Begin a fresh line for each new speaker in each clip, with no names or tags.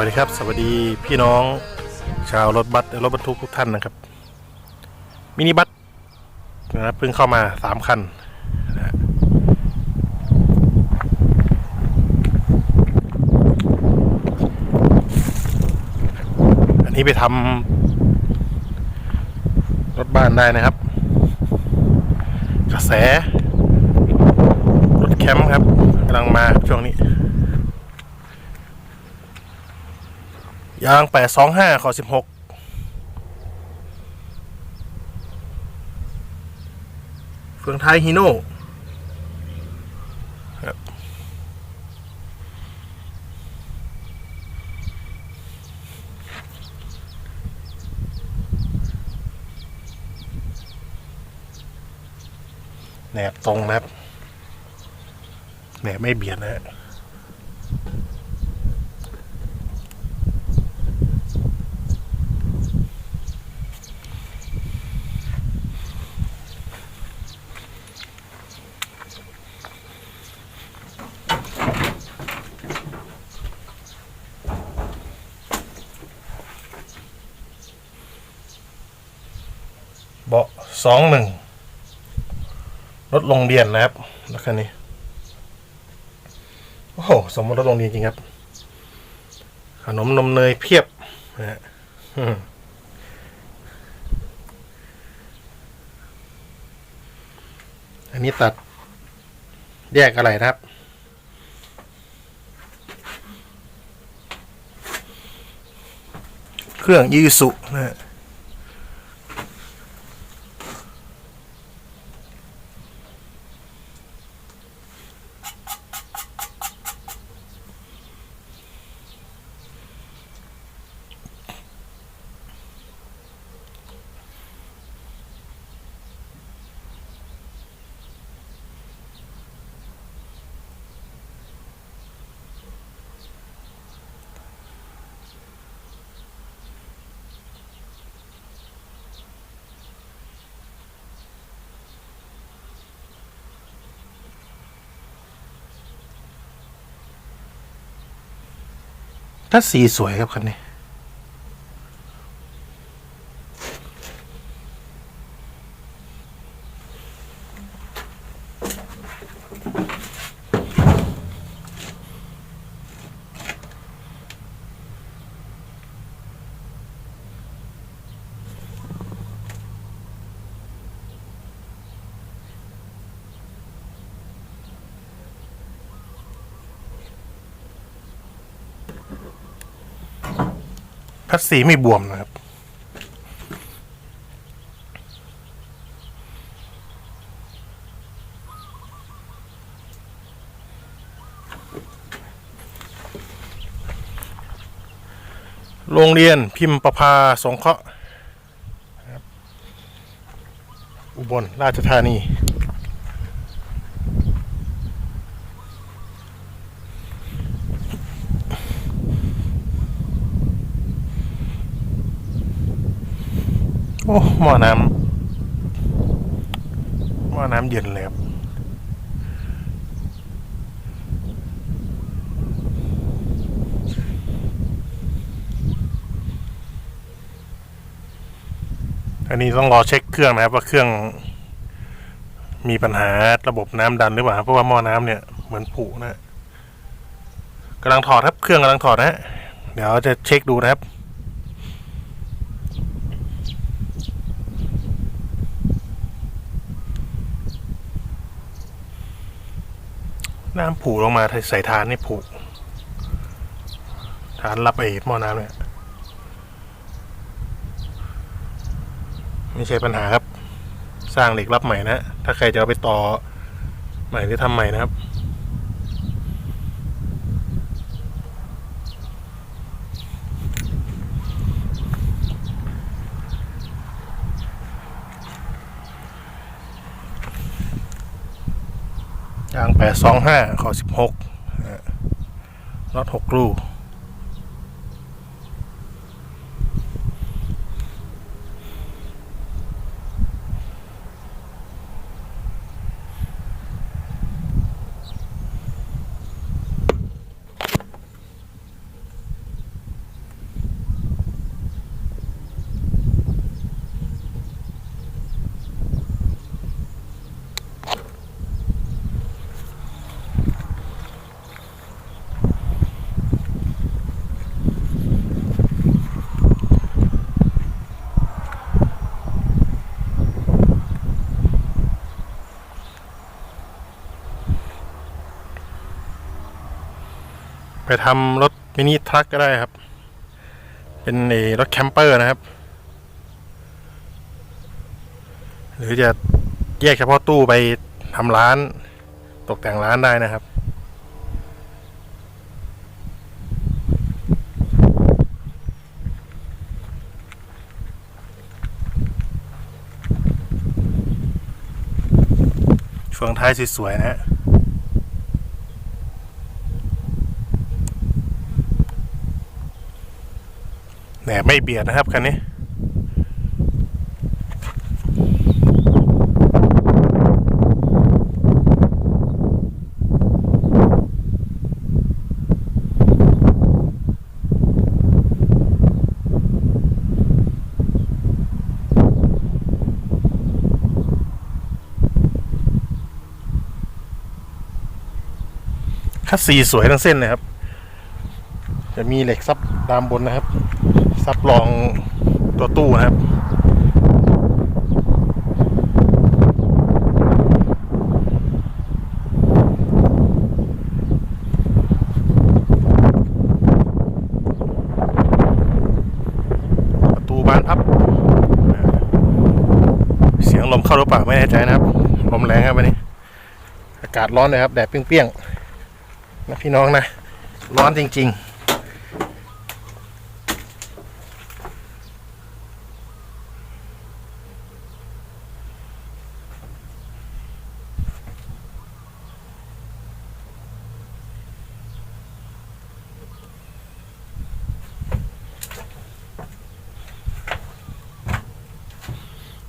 วัสดีครับ สวัสดีพี่น้องชาวรถบัสรถบรรทุกทุกท่านนะครับ มินิบัสนะครับเพิ่งเข้ามาสามคันนะฮะอันนี้ไปทำรถบ้านได้นะครับ กระแส รถแคมป์ครับกำลังมาช่วงนี้ ยางแปดสองห้าขอสิบหกเฟืองท้ายฮีโน่แหนบตรงนะครับแหนบไม่เบียดนะฮะ เบาะสองหนึ่งรถโรงเรียนนะครับแล้วคันนี้โอ้โหสมมติรถโรงเรียนจริงครับ ขนมนมเนยเพียบนะฮะอันนี้ตัดแยกอะไรนะครับ เครื่องยูสุนะฮะ ถ้าสีสวยครับคันนี้ พัดสีไม่บวมนะครับ โรงเรียนพิมพ์ประภาสงเคราะห์อุบลราชธานี โอ้หม้อน้ำหม้อน้ำเย็นเลยครับอันนี้ต้องรอเช็คเครื่องนะครับว่าเครื่องมีปัญหาระบบน้ำดันหรือเปล่าเพราะว่าหม้อน้ำเนี่ยเหมือนผุนะกำลังถอดครับเครื่องกำลังถอดนะฮะเดี๋ยวจะเช็คดูนะครับ น้ำผุลงมาใส่ฐานนี่ผุฐานรับไอ้หม้อน้ำเนี่ยไม่ใช่ปัญหาครับ สร้างเหล็กรับใหม่นะ ถ้าใครจะเอาไปต่อใหม่หรือทำใหม่นะครับางแปดสองห้าขอสิบหกร ไปทำรถมินิทรัคก็ได้ครับ เป็นรถแคมเปอร์นะครับ หรือจะแยกเฉพาะตู้ไปทำร้าน ตกแต่งร้านได้นะครับเฟืองท้ายสวยๆนะฮะ แหนไม่เบียดนะครับคันนี้คัดสีสวยทั้งเส้นเลยครับ จะมีเหล็กซับดามบนนะครับ ซับรองตัวตู้นะครับประตูบานพับเสียงลมเข้าหรือเปล่าไม่แน่ใจนะครับ ลมแรงครับวันนี้ อากาศร้อนเลยครับ แดดเปรี้ยงๆนะพี่น้องนะ ร้อนจริง ๆ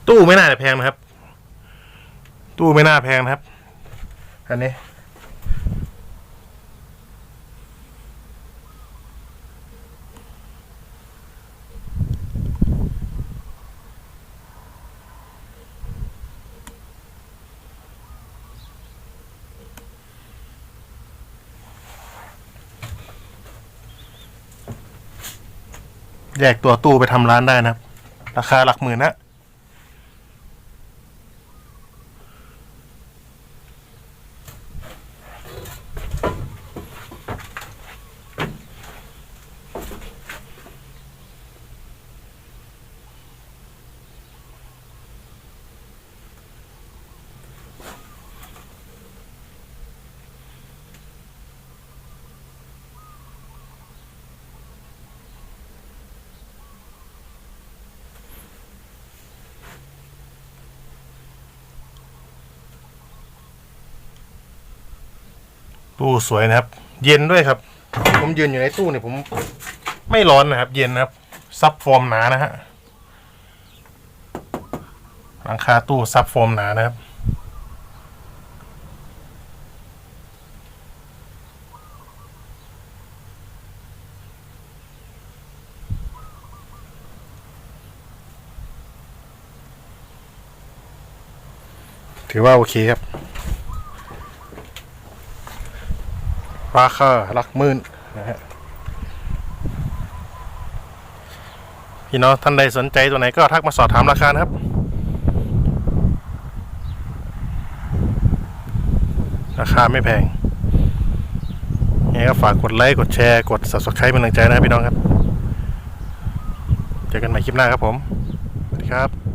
ตู้ไม่น่าจะแพงนะครับ ตู้ไม่น่าแพงนะครับ อันนี้แยกตัวตู้ไปทำร้านได้นะครับ ราคาหลักหมื่นนะ ตู้สวยนะครับ เย็นด้วยครับ ผมยืนอยู่ในตู้เนี่ยผมไม่ร้อนนะครับ เย็นนะครับ ซับโฟมหนานะฮะหลังคาตู้ซับโฟมหนานะครับถือว่าโอเคครับ ราคาหลักหมื่นนะฮะพี่น้องท่านใดสนใจตัวไหนก็ทักมาสอบถามราคานะครับราคาไม่แพงไงก็ฝากกดไลค์ กดแชร์ กด subscribe เป็นกำลังใจนะครับพี่น้องครับ เจอกันใหม่คลิปหน้าครับผม สวัสดีครับ